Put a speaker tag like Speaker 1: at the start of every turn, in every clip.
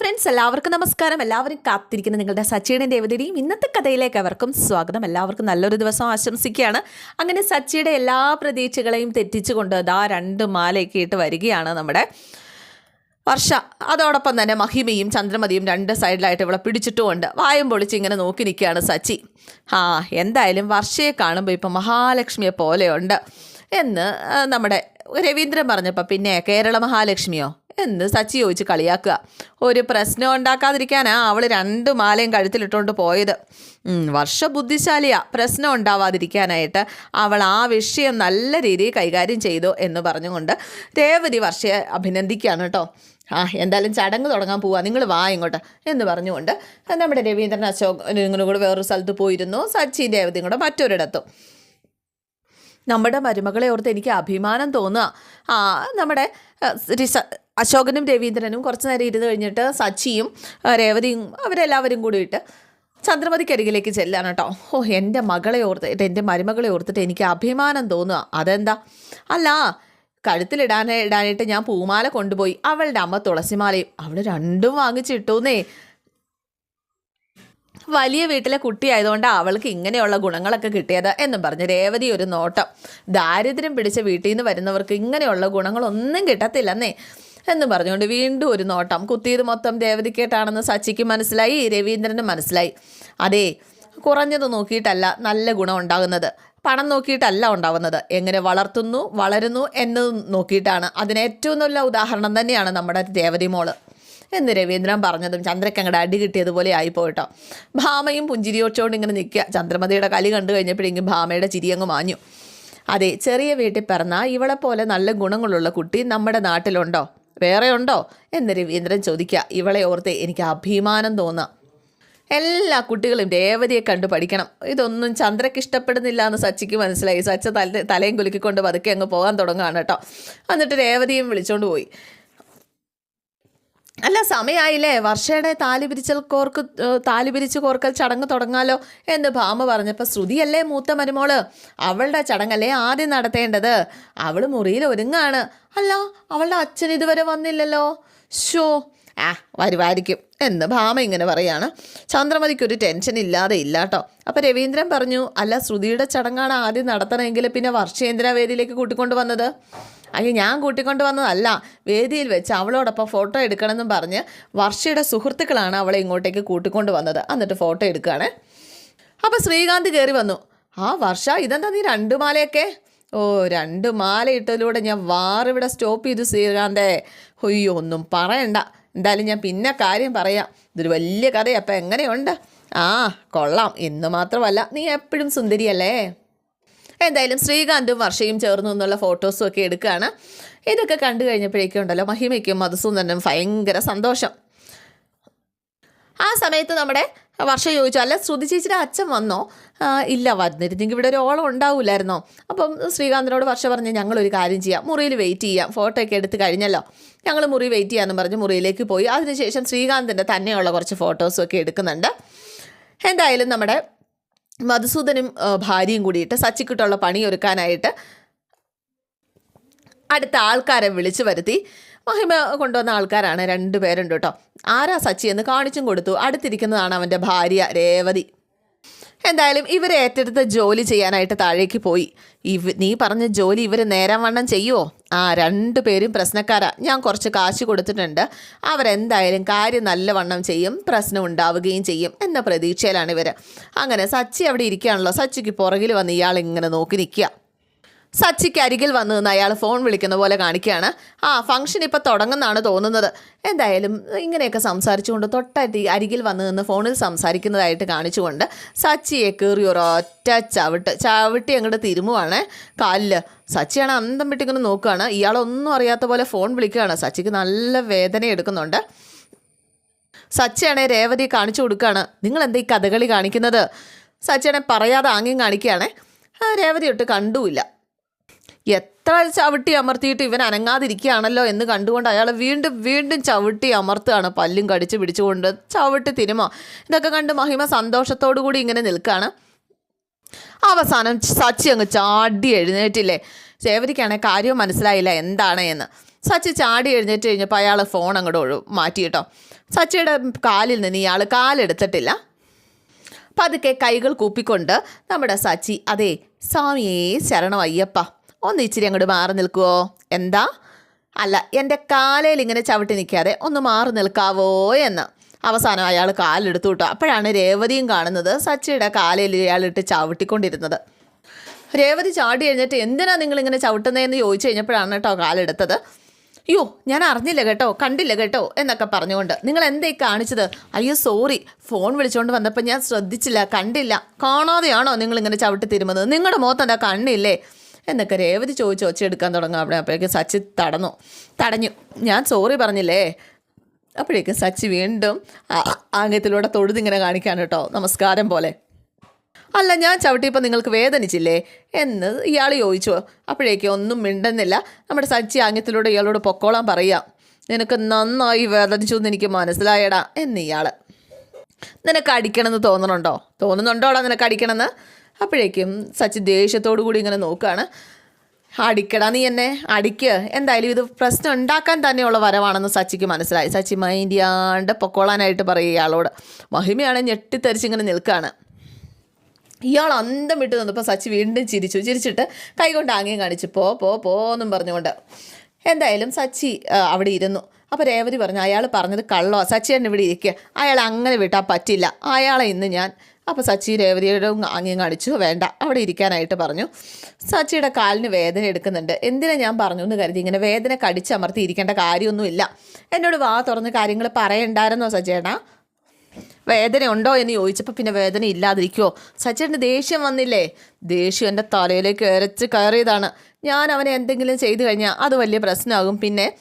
Speaker 1: Friends എല്ലാവർക്കും നമസ്കാരം. എല്ലാവരും കാത്തിരിക്കുന്ന നിങ്ങളുടെ സച്ചിയുടെ ദേവതയുടെയും ഇന്നത്തെ കഥയിലേക്ക് അവർക്കും സ്വാഗതം. എല്ലാവർക്കും നല്ലൊരു ദിവസം ആശംസിക്കുകയാണ്. അങ്ങനെ സച്ചിയുടെ എല്ലാ പ്രതീക്ഷകളെയും തെറ്റിച്ചുകൊണ്ട് ദാ രണ്ട് മാലയൊക്കെ ഇട്ട് വരികയാണ് നമ്മുടെ വർഷ. അതോടൊപ്പം തന്നെ മഹിമയും ചന്ദ്രമതിയും രണ്ട് സൈഡിലായിട്ട് ഇവിടെ പിടിച്ചിട്ടുമുണ്ട്. വായം പൊളിച്ച് ഇങ്ങനെ നോക്കി നിൽക്കുകയാണ് സച്ചി. ആ എന്തായാലും വർഷയെ കാണുമ്പോൾ ഇപ്പം മഹാലക്ഷ്മിയെ പോലെയുണ്ട് എന്ന് നമ്മുടെ രവീന്ദ്രൻ പറഞ്ഞപ്പോൾ പിന്നെ കേരള മഹാലക്ഷ്മിയോ? എന്ന് സച്ചി ചോദിച്ച് കളിയാക്കുക? ഒരു പ്രശ്നം ഉണ്ടാക്കാതിരിക്കാനാ അവൾ രണ്ട് മാലയും കഴുത്തിലിട്ടുകൊണ്ട് പോയത്. വർഷ ബുദ്ധിശാലിയാ പ്രശ്നം ഉണ്ടാവാതിരിക്കാനായിട്ട് അവൾ ആ വിഷയം നല്ല രീതിയിൽ കൈകാര്യം ചെയ്തു എന്ന് പറഞ്ഞുകൊണ്ട് രേവതി വർഷയെ അഭിനന്ദിക്കുകയാണ് കേട്ടോ. ആ എന്തായാലും ചടങ്ങ് തുടങ്ങാൻ പോവാ. നിങ്ങൾ വാ ഇങ്ങോട്ട് എന്ന് പറഞ്ഞുകൊണ്ട് നമ്മുടെ രവീന്ദ്രൻ അശോക് നിങ്ങളും കൂടെ വേറൊരു സ്ഥലത്ത് പോയിരുന്നു. സച്ചി രേവതിയും കൂടെ മറ്റൊരിടത്തും. നമ്മുടെ മരുമകളെ ഓർത്ത് എനിക്ക് അഭിമാനം തോന്നുക. ആ നമ്മുടെ അശോകനും രവീന്ദ്രനും കുറച്ച് നേരം ഇരുന്ന് കഴിഞ്ഞിട്ട് സച്ചിയും രേവതിയും അവരെല്ലാവരും കൂടിയിട്ട് ചന്ദ്രമതിക്കരികിലേക്ക് ചെല്ലാണ് കേട്ടോ. ഓ എന്റെ മകളെ ഓർത്തിട്ട് എന്റെ മരുമകളെ ഓർത്തിട്ട് എനിക്ക് അഭിമാനം തോന്നുക. അതെന്താ? അല്ല കഴുത്തിലിടാൻ ഇടാനായിട്ട് ഞാൻ പൂമാല കൊണ്ടുപോയി. അവളുടെ അമ്മ തുളസിമാലയും അവൾ രണ്ടും വാങ്ങിച്ചിട്ടൂന്നേ. വലിയ വീട്ടിലെ കുട്ടിയായതുകൊണ്ട് അവൾക്ക് ഇങ്ങനെയുള്ള ഗുണങ്ങളൊക്കെ കിട്ടിയത് എന്നും പറഞ്ഞ് രേവതി ഒരു നോട്ടം. ദാരിദ്ര്യം പിടിച്ച വീട്ടിൽ നിന്ന് വരുന്നവർക്ക് ഇങ്ങനെയുള്ള ഗുണങ്ങളൊന്നും കിട്ടത്തില്ലെന്നേ. എന്ന് പറഞ്ഞുകൊണ്ട് വീണ്ടും ഒരു നോട്ടം. കുത്തിയത് മൊത്തം ദേവതിക്കേട്ടാണെന്ന് സച്ചിക്ക് മനസ്സിലായി രവീന്ദ്രന് മനസ്സിലായി. അതെ കുറഞ്ഞത് നോക്കിയിട്ടല്ല നല്ല ഗുണം ഉണ്ടാകുന്നത്. പണം നോക്കിയിട്ടല്ല ഉണ്ടാവുന്നത്. എങ്ങനെ വളർത്തുന്നു വളരുന്നു എന്ന് നോക്കിയിട്ടാണ്. അതിന് ഏറ്റവും നല്ല ഉദാഹരണം തന്നെയാണ് നമ്മുടെ ദേവതിമോൾ എന്ന് രവീന്ദ്രൻ പറഞ്ഞതും ചന്ദ്രയ്ക്ക് അങ്ങോട്ട് അടി കിട്ടിയതുപോലെ ആയിപ്പോയിട്ടോ. ഭാമയും പുഞ്ചിരിയോച്ചോണ്ട് ഇങ്ങനെ നിൽക്കുക. ചന്ദ്രമതിയുടെ കലി കണ്ടു കഴിഞ്ഞപ്പോഴെങ്കിൽ ഭാമയുടെ ചിരി അങ്ങ് മാഞ്ഞു. അതെ ചെറിയ വീട്ടിൽ പിറന്ന ഇവളെപ്പോലെ പോലെ നല്ല ഗുണങ്ങളുള്ള കുട്ടി നമ്മുടെ നാട്ടിലുണ്ടോ? വേറെ ഉണ്ടോ എന്ന് രവീന്ദ്രൻ ചോദിക്കുക. ഇവളെ ഓർത്ത് എനിക്ക് അഭിമാനം തോന്നാം. എല്ലാ കുട്ടികളും രേവതിയെ കണ്ടു പഠിക്കണം. ഇതൊന്നും ചന്ദ്രക്ക് ഇഷ്ടപ്പെടുന്നില്ല എന്ന് സച്ചിക്ക് മനസ്സിലായി. സച്ച തല തലയും കുലുക്കിക്കൊണ്ട് പതുക്കെ അങ്ങ് പോകാൻ തുടങ്ങുകയാണ് കേട്ടോ. എന്നിട്ട് രേവതിയും വിളിച്ചുകൊണ്ട് പോയി. അല്ല സമയമായില്ലേ വർഷയുടെ താലി പിരിച്ചൽ കോർക്ക് താലി പിരിച്ച് കോർക്കൽ ചടങ്ങ് തുടങ്ങാലോ എന്ന് ഭാമ പറഞ്ഞപ്പോൾ ശ്രുതിയല്ലേ മൂത്ത മരുമോൾ? അവളുടെ ചടങ്ങല്ലേ ആദ്യം നടത്തേണ്ടത്? അവൾ മുറിയിൽ ഒരുങ്ങാണ്. അല്ല അവളുടെ അച്ഛൻ ഇതുവരെ വന്നില്ലല്ലോ? ഷോ ആ വരുമായിരിക്കും. എന്ന് ഭാമ ഇങ്ങനെ പറയാണ്. ചന്ദ്രമതിക്ക് ഒരു ടെൻഷൻ ഇല്ലാതെ ഇല്ല കേട്ടോ അപ്പോൾ രവീന്ദ്രൻ പറഞ്ഞു അല്ല ശ്രുതിയുടെ ചടങ്ങാണ് ആദ്യം നടത്തണമെങ്കിൽ പിന്നെ വർഷേന്ദ്ര വേദിയിലേക്ക് കൂട്ടിക്കൊണ്ട് വന്നത് അയ്യോ ഞാൻ കൂട്ടിക്കൊണ്ട് വന്നതല്ല വേദിയിൽ വെച്ച് അവളോടൊപ്പം ഫോട്ടോ എടുക്കണമെന്നും പറഞ്ഞ് വർഷയുടെ സുഹൃത്തുക്കളാണ് അവളെ ഇങ്ങോട്ടേക്ക് കൂട്ടിക്കൊണ്ട് വന്നത് എന്നിട്ട് ഫോട്ടോ എടുക്കുകയാണ്. അപ്പോൾ ശ്രീകാന്ത് കയറി വന്നു. ആ വർഷ ഇതെന്താ നീ രണ്ടു മാലയൊക്കെ? ഓ രണ്ട് മാല ഇട്ടതിലൂടെ ഞാൻ വാറിവിടെ സ്റ്റോപ്പ് ചെയ്തു ശ്രീകാന്തേ. ഒയ്യോ ഒന്നും പറയണ്ട. എന്തായാലും ഞാൻ പിന്നെ കാര്യം പറയാം. ഇതൊരു വലിയ കഥയാണ് അപ്പം എങ്ങനെയുണ്ട്? ആ കൊള്ളാം. എന്ന് മാത്രമല്ല നീ എപ്പോഴും സുന്ദരിയല്ലേ? എന്തായാലും ശ്രീകാന്തും വർഷയും ചേർന്നു എന്നുള്ള ഫോട്ടോസും ഒക്കെ എടുക്കുകയാണ്. ഇതൊക്കെ കണ്ടു കഴിഞ്ഞപ്പോഴേക്കും ഉണ്ടല്ലോ മഹിമയ്ക്കും മധുസൂന്ദനും ഭയങ്കര സന്തോഷം. ആ സമയത്ത് നമ്മുടെ വർഷ ചോദിച്ചു. അല്ല ശ്രുതി ചേച്ചിയുടെ അച്ഛൻ വന്നോ? ഇല്ല വന്നിരുന്നെങ്കിൽ ഇവിടെ ഒരു ഓളം ഉണ്ടാവില്ലായിരുന്നോ അപ്പം ശ്രീകാന്തിനോട് വർഷ പറഞ്ഞ് ഞങ്ങളൊരു കാര്യം ചെയ്യാം. മുറിയിൽ വെയിറ്റ് ചെയ്യാം. ഫോട്ടോ ഒക്കെ എടുത്ത് കഴിഞ്ഞല്ലോ. ഞങ്ങൾ മുറി വെയിറ്റ് ചെയ്യാമെന്ന് പറഞ്ഞ് മുറിയിലേക്ക് പോയി. അതിനുശേഷം ശ്രീകാന്തിന്റെ തന്നെയുള്ള കുറച്ച് ഫോട്ടോസും ഒക്കെ എടുക്കുന്നുണ്ട്. എന്തായാലും നമ്മുടെ മധുസൂദനും ഭാര്യയും കൂടിയിട്ട് സച്ചിക്കിട്ടുള്ള പണിയൊരുക്കാനായിട്ട് അടുത്ത ആൾക്കാരെ വിളിച്ചു വരുത്തി. മഹിമ കൊണ്ടുവന്ന ആൾക്കാരാണ് രണ്ട് പേരുണ്ട് കേട്ടോ. ആരാ സച്ചി എന്ന് കാണിച്ചും കൊടുത്തു. അടുത്തിരിക്കുന്നതാണ് അവന്റെ ഭാര്യ രേവതി. എന്തായാലും ഇവർ ഏറ്റെടുത്ത ജോലി ചെയ്യാനായിട്ട് താഴേക്ക് പോയി. ഇവ നീ പറഞ്ഞ ജോലി ഇവർ നേരം വണ്ണം ചെയ്യുമോ ആ രണ്ടു പേരും പ്രശ്നക്കാരാ. ഞാൻ കുറച്ച് കാശ് കൊടുത്തിട്ടുണ്ട്. അവരെന്തായാലും കാര്യം നല്ലവണ്ണം ചെയ്യും പ്രശ്നം ഉണ്ടാവുകയും ചെയ്യും എന്ന പ്രതീക്ഷയിലാണ് ഇവർ അങ്ങനെ സച്ചി അവിടെ ഇരിക്കുകയാണല്ലോ. സച്ചിക്ക് പുറകിൽ വന്ന് ഇയാൾ ഇങ്ങനെ നോക്കി നിൽക്കുക. സച്ചിക്ക് അരികിൽ വന്നു നിന്ന് അയാൾ ഫോൺ വിളിക്കുന്ന പോലെ കാണിക്കുകയാണ്. ആ ഫംഗ്ഷൻ ഇപ്പോൾ തുടങ്ങുന്നതാണ് തോന്നുന്നത്. എന്തായാലും ഇങ്ങനെയൊക്കെ സംസാരിച്ചുകൊണ്ട് തൊട്ടടി അരികിൽ വന്നു നിന്ന് ഫോണിൽ സംസാരിക്കുന്നതായിട്ട് കാണിച്ചുകൊണ്ട് സച്ചിയെ കയറി ഒരൊറ്റ ചവിട്ട് ചവിട്ടി അങ്ങോട്ട് തിരുമുവാണ്. കാലിൽ സച്ചിയാണ് അന്തം വിട്ടിങ്ങനെ നോക്കുകയാണ്. ഇയാളൊന്നും അറിയാത്ത പോലെ ഫോൺ വിളിക്കുകയാണ്. സച്ചിക്ക് നല്ല വേദന എടുക്കുന്നുണ്ട്. സച്ചിയാണെ രേവതി കാണിച്ചു കൊടുക്കുകയാണ്. നിങ്ങൾ എന്താ ഈ കഥകളി കാണിക്കുന്നത്? സച്ചിയാണെ പറയാതെ ആംഗ്യം കാണിക്കുകയാണേ. രേവതി ഒട്ട് കണ്ടുമില്ല. എത്ര ചവിട്ടി അമർത്തിയിട്ട് ഇവൻ അനങ്ങാതിരിക്കുകയാണല്ലോ എന്ന് കണ്ടുകൊണ്ട് അയാൾ വീണ്ടും വീണ്ടും ചവിട്ടി അമർത്തുകയാണ്. പല്ലും കടിച്ച് പിടിച്ചുകൊണ്ട് ചവിട്ടി തിരുമോ. ഇതൊക്കെ കണ്ട് മഹിമ സന്തോഷത്തോടു കൂടി ഇങ്ങനെ നിൽക്കുകയാണ്. അവസാനം സച്ചി അങ്ങ് ചാടി എഴുന്നേറ്റില്ലേ? സേവരിക്കാണെങ്കിൽ കാര്യം മനസ്സിലായില്ല എന്താണ് എന്ന്. സച്ചി ചാടി എഴുന്നേറ്റ് കഴിഞ്ഞപ്പോൾ അയാൾ ഫോൺ അങ്ങോട്ട് ഒഴു മാറ്റി കേട്ടോ. സച്ചിയുടെ കാലിൽ നിന്ന് ഇയാൾ കാലെടുത്തിട്ടില്ല. പതുക്കെ കൈകൾ കൂപ്പിക്കൊണ്ട് നമ്മുടെ സച്ചി അതെ സ്വാമിയേ ശരണം അയ്യപ്പ ഒന്ന് ഇച്ചിരി അങ്ങോട്ട് മാറി നിൽക്കുവോ? എന്താ? അല്ല എന്റെ കാലയിൽ ഇങ്ങനെ ചവിട്ടി നിൽക്കാതെ ഒന്ന് മാറി നിൽക്കാവോ എന്ന്. അവസാനം അയാൾ കാലെടുത്തു കിട്ടുക അപ്പോഴാണ് രേവതിയും കാണുന്നത് സച്ചിയുടെ കാലയിൽ ഇയാളിട്ട് ചവിട്ടിക്കൊണ്ടിരുന്നത്. രേവതി ചാടി കഴിഞ്ഞിട്ട് എന്തിനാ നിങ്ങളിങ്ങനെ ചവിട്ടുന്നതെന്ന് ചോദിച്ചു കഴിഞ്ഞപ്പോഴാണ് കേട്ടോ കാലെടുത്തത്. അയ്യോ ഞാൻ അറിഞ്ഞില്ല കേട്ടോ കണ്ടില്ല കേട്ടോ എന്നൊക്കെ പറഞ്ഞുകൊണ്ട്. നിങ്ങൾ എന്തേ കാണിച്ചത്? അയ്യോ സോറി ഫോൺ വിളിച്ചുകൊണ്ട് വന്നപ്പോൾ ഞാൻ ശ്രദ്ധിച്ചില്ല കണ്ടില്ല. കാണാതെയാണോ നിങ്ങളിങ്ങനെ ചവിട്ടി തിരുമുന്നത്? നിങ്ങളുടെ മുഖത്ത് എന്താ കണ്ണില്ലേ? എന്നൊക്കെ രേവതി ചോദിച്ച് ഒച്ചയെടുക്കാൻ തുടങ്ങും. അവിടെ അപ്പോഴേക്കും സച്ചി തടഞ്ഞു തടഞ്ഞു. ഞാൻ സോറി പറഞ്ഞില്ലേ? അപ്പോഴേക്കും സച്ചി വീണ്ടും ആംഗ്യത്തിലൂടെ തൊഴുതിങ്ങനെ കാണിക്കാൻ കേട്ടോ. നമസ്കാരം പോലെ. അല്ല ഞാൻ ചവിട്ടിയപ്പോൾ നിങ്ങൾക്ക് വേദനിച്ചില്ലേ? എന്ന് ഇയാൾ ചോദിച്ചു. അപ്പോഴേക്കും ഒന്നും മിണ്ടുന്നില്ല. നമ്മുടെ സച്ചി ആംഗ്യത്തിലൂടെ ഇയാളോട് പൊക്കോളാൻ പറയാം. നിനക്ക് നന്നായി വേദനിച്ചു എന്ന് എനിക്ക് മനസ്സിലായടാ എന്ന് ഇയാൾ നിനക്ക് അടിക്കണമെന്ന് തോന്നണുണ്ടോ? തോന്നുന്നുണ്ടോടാ നിനക്ക് അടിക്കണമെന്ന്? അപ്പോഴേക്കും സച്ചി ദേഷ്യത്തോടു കൂടി ഇങ്ങനെ നോക്കുകയാണ് അടിക്കടാ നീ എന്നെ അടിക്ക്. എന്തായാലും ഇത് പ്രശ്നം ഉണ്ടാക്കാൻ തന്നെയുള്ള വരവാണെന്ന് സച്ചിക്ക് മനസ്സിലായി. സച്ചി മൈൻഡ് ചെയ്യാണ്ട് പൊക്കോളാനായിട്ട് പറയും ഇയാളോട്. മഹിമയാണ് ഞെട്ടിത്തെറിച്ച് ഇങ്ങനെ നിൽക്കുകയാണ് ഇയാൾ അന്തം വിട്ട് നിന്നപ്പോൾ സച്ചി വീണ്ടും ചിരിച്ചു. ചിരിച്ചിട്ട് കൈകൊണ്ട് ആംഗ്യം കാണിച്ചു പോ പോ പോ എന്നും പറഞ്ഞുകൊണ്ട്. എന്തായാലും സച്ചി അവിടെ ഇരുന്നു. അപ്പോൾ രേവതി പറഞ്ഞു അയാൾ പറഞ്ഞത് കള്ളോ സച്ചി എന്നെ ഇവിടെ ഇരിക്കുക അയാൾ അങ്ങനെ വിട്ടാൽ പറ്റില്ല. അയാളെ ഇന്ന് ഞാൻ അപ്പോൾ സച്ചി രേവതിയുടെ ആംഗ്യം കാണിച്ചു വേണ്ട അവിടെ ഇരിക്കാനായിട്ട് പറഞ്ഞു. സച്ചിയുടെ കാലിന് വേദന എടുക്കുന്നുണ്ട്. എന്തിനാ ഞാൻ പറഞ്ഞു എന്ന് കരുതി. ഇങ്ങനെ വേദന കടിച്ചമർത്തി ഇരിക്കേണ്ട കാര്യമൊന്നുമില്ല. എന്നോട് വാ തുറന്ന് കാര്യങ്ങൾ പറയണ്ടായിരുന്നോ സച്ചേട്ടാ? വേദന ഉണ്ടോ എന്ന് ചോദിച്ചപ്പോൾ പിന്നെ വേദന ഇല്ലാതിരിക്കുമോ സച്ചിന്റെ ദേഷ്യം വന്നില്ലേ? ദേഷ്യം എന്റെ തലയിലേക്ക് ഇരച്ച് കയറിയതാണ്. ഞാൻ അവനെ എന്തെങ്കിലും ചെയ്തു കഴിഞ്ഞാൽ അത് വലിയ പ്രശ്നമാകും. പിന്നെ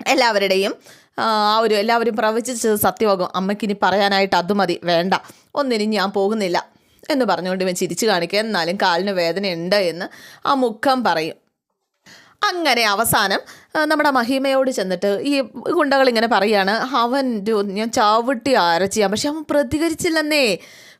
Speaker 1: എല്ലാവരുടെയും ആ ഒരു എല്ലാവരും പ്രവചിച്ചത് സത്യവകും അമ്മയ്ക്കിനി പറയാനായിട്ട് അത് മതി വേണ്ട ഒന്നിനും ഞാൻ പോകുന്നില്ല എന്ന് പറഞ്ഞുകൊണ്ട് ഇവൻ ചിരിച്ചു കാണിക്കുക. എന്നാലും കാലിന് വേദനയുണ്ട് എന്ന് ആ മുഖം പറയും. അങ്ങനെ അവസാനം നമ്മുടെ മഹിമയോട് ചെന്നിട്ട് ഈ ഗുണ്ടകൾ ഇങ്ങനെ പറയാണ് അവൻ ഞാൻ ചവിട്ടി ചെയ്യാം പക്ഷെ അവൻ പ്രതികരിച്ചില്ലെന്നേ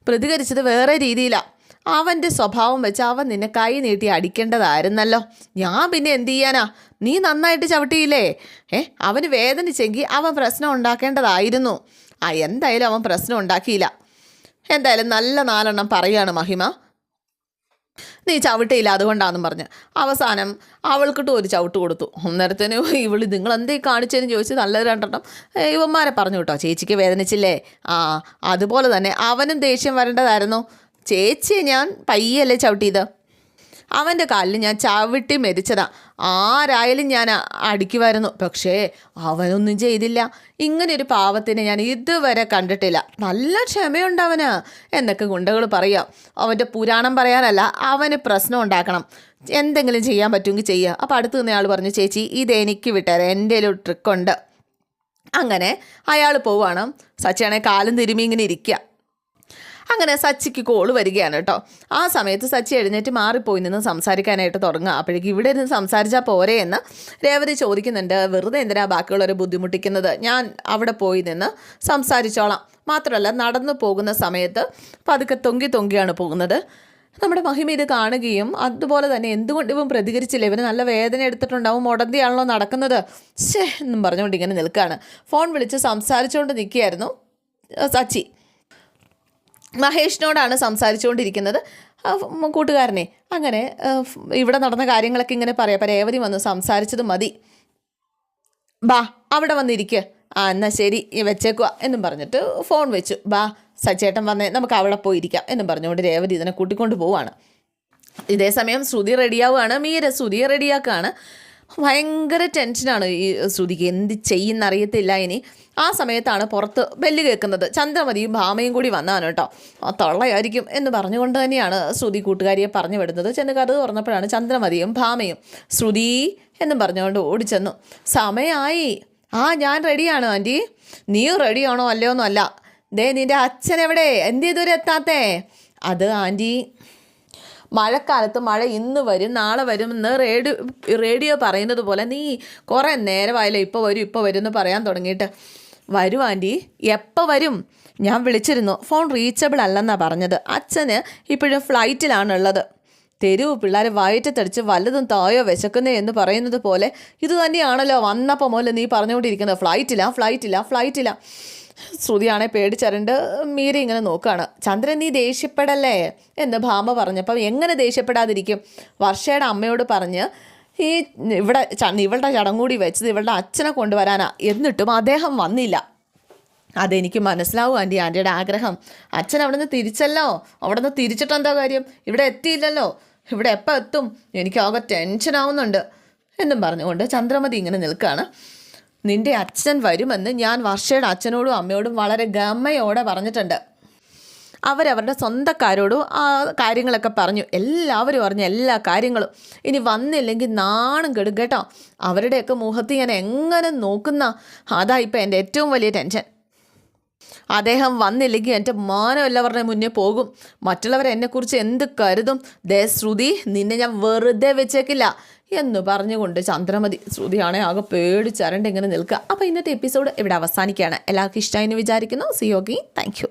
Speaker 1: പ്രതികരിച്ചത് വേറെ രീതിയിലാണ് അവന്റെ സ്വഭാവം വെച്ച് അവൻ നിന്നെ കൈ നീട്ടി അടിക്കേണ്ടതായിരുന്നല്ലോ. ഞാൻ പിന്നെ എന്ത് ചെയ്യാനാ? നീ നന്നായിട്ട് ചവിട്ടിയില്ലേ? ഏ അവന് വേദനിച്ചെങ്കിൽ അവൻ പ്രശ്നം ഉണ്ടാക്കേണ്ടതായിരുന്നു. ആ എന്തായാലും അവൻ പ്രശ്നം ഉണ്ടാക്കിയില്ല. എന്തായാലും നല്ല നാലെണ്ണം പറയാണ് മഹിമ. നീ ചവിട്ടിയില്ല അതുകൊണ്ടാണെന്നും പറഞ്ഞ്. അവസാനം അവൾക്കിട്ട് ഒരു ചവിട്ട് കൊടുത്തു. അന്നേരത്തിന് ഇവൾ നിങ്ങൾ എന്തേ കാണിച്ചതെന്ന് ചോദിച്ച് നല്ല രണ്ടെണ്ണം ഇവന്മാരെ പറഞ്ഞു കേട്ടോ. ചേച്ചിക്ക് വേദനിച്ചില്ലേ? ആ അതുപോലെ തന്നെ അവനും ദേഷ്യം വരേണ്ടതായിരുന്നു. ചേച്ചിയെ ഞാൻ പയ്യല്ലേ ചവിട്ടിയത്? അവന്റെ കാലിൽ ഞാൻ ചവിട്ടി മെതിച്ചതാ. ആരായാലും ഞാൻ അടിക്കുമായിരുന്നു. പക്ഷേ അവനൊന്നും ചെയ്തില്ല. ഇങ്ങനെ ഒരു പാവത്തിനെ ഞാൻ ഇതുവരെ കണ്ടിട്ടില്ല. നല്ല ക്ഷമയുണ്ട് അവന്. എന്നൊക്കെ ഗുണ്ടകൾ പറയാം. അവന്റെ പുരാണം പറയാനല്ല അവന് പ്രശ്നം ഉണ്ടാക്കണം. എന്തെങ്കിലും ചെയ്യാൻ പറ്റുമെങ്കിൽ ചെയ്യുക അപ്പോൾ അടുത്ത് നിന്നയാൾ പറഞ്ഞു ചേച്ചി ഇത് എനിക്ക് വിട്ടേരാം. എന്റെ ഒരു ട്രിക്കുണ്ട് അങ്ങനെ അയാൾ പോവാണ്. സച്ചിയാണെങ്കിൽ കാലം തിരുമി ഇങ്ങനെ ഇരിക്കുക അങ്ങനെ സച്ചിക്ക് കോൾ വരികയാണ് കേട്ടോ ആ സമയത്ത് സച്ചി എഴുന്നേറ്റ് മാറിപ്പോയി നിന്ന് സംസാരിക്കാനായിട്ട് തുടങ്ങുക. അപ്പോഴേക്ക് ഇവിടെ നിന്ന് സംസാരിച്ചാൽ പോരെ എന്ന് രേവതി ചോദിക്കുന്നുണ്ട്. വെറുതെ എന്തിനാ ബാക്കിയുള്ളവരെ ബുദ്ധിമുട്ടിക്കുന്നത്? ഞാൻ അവിടെ പോയി നിന്ന് സംസാരിച്ചോളാം. മാത്രമല്ല നടന്നു പോകുന്ന സമയത്ത് പതുക്കെ തൊങ്കി തൊങ്കിയാണ് പോകുന്നത്. നമ്മുടെ മഹിമ ഇത് കാണുകയും അതുപോലെ തന്നെ എന്തുകൊണ്ട് ഇവൻ പ്രതികരിച്ചില്ല? ഇവന് നല്ല വേദന എടുത്തിട്ടുണ്ടാവും. മുടന്തിയാണല്ലോ നടക്കുന്നത്. ശേ എന്നും പറഞ്ഞുകൊണ്ട് ഇങ്ങനെ നിൽക്കുകയാണ്. ഫോൺ വിളിച്ച് സംസാരിച്ചുകൊണ്ട് നിൽക്കുകയായിരുന്നു സച്ചി. മഹേഷിനോടാണ് സംസാരിച്ചുകൊണ്ടിരിക്കുന്നത്. കൂട്ടുകാരനെ അങ്ങനെ ഇവിടെ നടന്ന കാര്യങ്ങളൊക്കെ ഇങ്ങനെ പറയാം. അപ്പം രേവതി വന്ന് സംസാരിച്ചത് മതി. ബാ അവിടെ വന്നിരിക്കുക ആ എന്നാൽ ശരി വെച്ചേക്കുക എന്നും പറഞ്ഞിട്ട് ഫോൺ വെച്ചു. ബാ സച്ചേട്ടൻ വന്നേ നമുക്ക് അവിടെ പോയിരിക്കാം എന്നും പറഞ്ഞുകൊണ്ട് രേവതി ഇതിനെ കൂട്ടിക്കൊണ്ട് പോവാണ്. ഇതേ സമയം ശ്രുതി റെഡിയാവുകയാണ്. മീര ശ്രുതിയെ റെഡിയാക്കുകയാണ്. ഭയങ്കര ടെൻഷനാണ് ഈ ശ്രുതിക്ക്. എന്ത് ചെയ്യുന്നറിയത്തില്ല ഇനി. ആ സമയത്താണ് പുറത്ത് ബെല്ല് കേൾക്കുന്നത്. ചന്ദ്രമതിയും ഭാമയും കൂടി വന്നാണ് കേട്ടോ. ആ തള്ളയായിരിക്കും എന്ന് പറഞ്ഞുകൊണ്ട് തന്നെയാണ് ശ്രുതി കൂട്ടുകാരിയെ പറഞ്ഞു വിടുന്നത്. ചെന്ന് കഥ തുറന്നപ്പോഴാണ് ചന്ദ്രമതിയും ഭാമയും ശ്രുതി എന്നും പറഞ്ഞുകൊണ്ട് ഓടിച്ചെന്നു. സമയമായി ആ ഞാൻ റെഡിയാണ് ആന്റി നീ റെഡിയാണോ അല്ലയോ ഒന്നും അല്ല ദേ നിന്റെ അച്ഛൻ എവിടെ? എന്ത് ഇതുവരെ എത്താത്തേ? അത് ആന്റി മഴക്കാലത്ത് മഴ ഇന്ന് വരും നാളെ വരും എന്ന് റേഡിയോ റേഡിയോ പറയുന്നത് പോലെ നീ കുറേ നേരമായല്ലോ ഇപ്പോൾ വരും ഇപ്പോൾ വരും എന്ന് പറയാൻ തുടങ്ങിയിട്ട്. വരും എപ്പോൾ വരും? ഞാൻ വിളിച്ചിരുന്നു. ഫോൺ റീച്ചബിൾ അല്ലെന്നാണ് പറഞ്ഞത്. അച്ഛന് ഇപ്പോഴും ഫ്ലൈറ്റിലാണുള്ളത്. തെരുവ് പിള്ളേരെ വയറ്റത്തടിച്ച് വല്ലതും തായോ വിശക്കുന്നേ എന്ന് പറയുന്നത് പോലെ ഇത് തന്നെയാണല്ലോ വന്നപ്പോൾ മുതൽ നീ പറഞ്ഞുകൊണ്ടിരിക്കുന്നത്. ഫ്ലൈറ്റില്ല ഫ്ലൈറ്റില്ല ഫ്ലൈറ്റില്ല ശ്രുതിയാണെ പേടിച്ചരണ്ട് മീര ഇങ്ങനെ നോക്കുകയാണ് ചന്ദ്രൻ നീ ദേഷ്യപ്പെടല്ലേ? എന്ന് ഭാമ പറഞ്ഞപ്പം എങ്ങനെ ദേഷ്യപ്പെടാതിരിക്കും? വർഷയുടെ അമ്മയോട് പറഞ്ഞ് ഈ ഇവിടെ ഇവളുടെ ചടങ്ങൂടി വെച്ചത് ഇവളുടെ അച്ഛനെ കൊണ്ടുവരാനാ. എന്നിട്ടും അദ്ദേഹം വന്നില്ല. അതെനിക്ക് മനസ്സിലാവും ആന്റി. ആന്റിയുടെ ആഗ്രഹം. അച്ഛൻ അവിടെ നിന്ന് തിരിച്ചല്ലോ? അവിടെ നിന്ന് തിരിച്ചിട്ട് എന്താ കാര്യം? ഇവിടെ എത്തിയില്ലല്ലോ? ഇവിടെ എപ്പോൾ എത്തും? എനിക്കാകെ ടെൻഷനാവുന്നുണ്ട് എന്നും പറഞ്ഞുകൊണ്ട് ചന്ദ്രമതി ഇങ്ങനെ നിൽക്കുകയാണ് നിന്റെ അച്ഛൻ വരുമെന്ന് ഞാൻ വർഷയുടെ അച്ഛനോടും അമ്മയോടും വളരെ ഗമയോടെ പറഞ്ഞിട്ടുണ്ട്. അവരവരുടെ സ്വന്തക്കാരോടും ആ കാര്യങ്ങളൊക്കെ പറഞ്ഞു. എല്ലാവരും അറിഞ്ഞ എല്ലാ കാര്യങ്ങളും. ഇനി വന്നില്ലെങ്കിൽ നാണം കെടും അവരുടെയൊക്കെ മുഖത്ത് ഞാൻ എങ്ങനെ നോക്കുന്ന? അതാ ഇപ്പം എന്റെ ഏറ്റവും വലിയ ടെൻഷൻ. അദ്ദേഹം വന്നില്ലെങ്കിൽ എന്റെ മാനം എല്ലാവരുടെ മുന്നേ പോകും. മറ്റുള്ളവർ എന്നെക്കുറിച്ച് എന്ത് കരുതും? ദേ ശ്രുതി നിന്നെ ഞാൻ വെറുതെ വെച്ചേക്കില്ല. എന്ന് പറഞ്ഞുകൊണ്ട് ചന്ദ്രമതി ശ്രുതിയാണെ ആകെ പേടിച്ചരണ്ട് ഇങ്ങനെ നിൽക്കുക. അപ്പോൾ ഇന്നത്തെ എപ്പിസോഡ് ഇവിടെ അവസാനിക്കുകയാണ്. എല്ലാവർക്കും ഇഷ്ടമായി എന്ന് വിചാരിക്കുന്നു. സിയോഗി താങ്ക് യു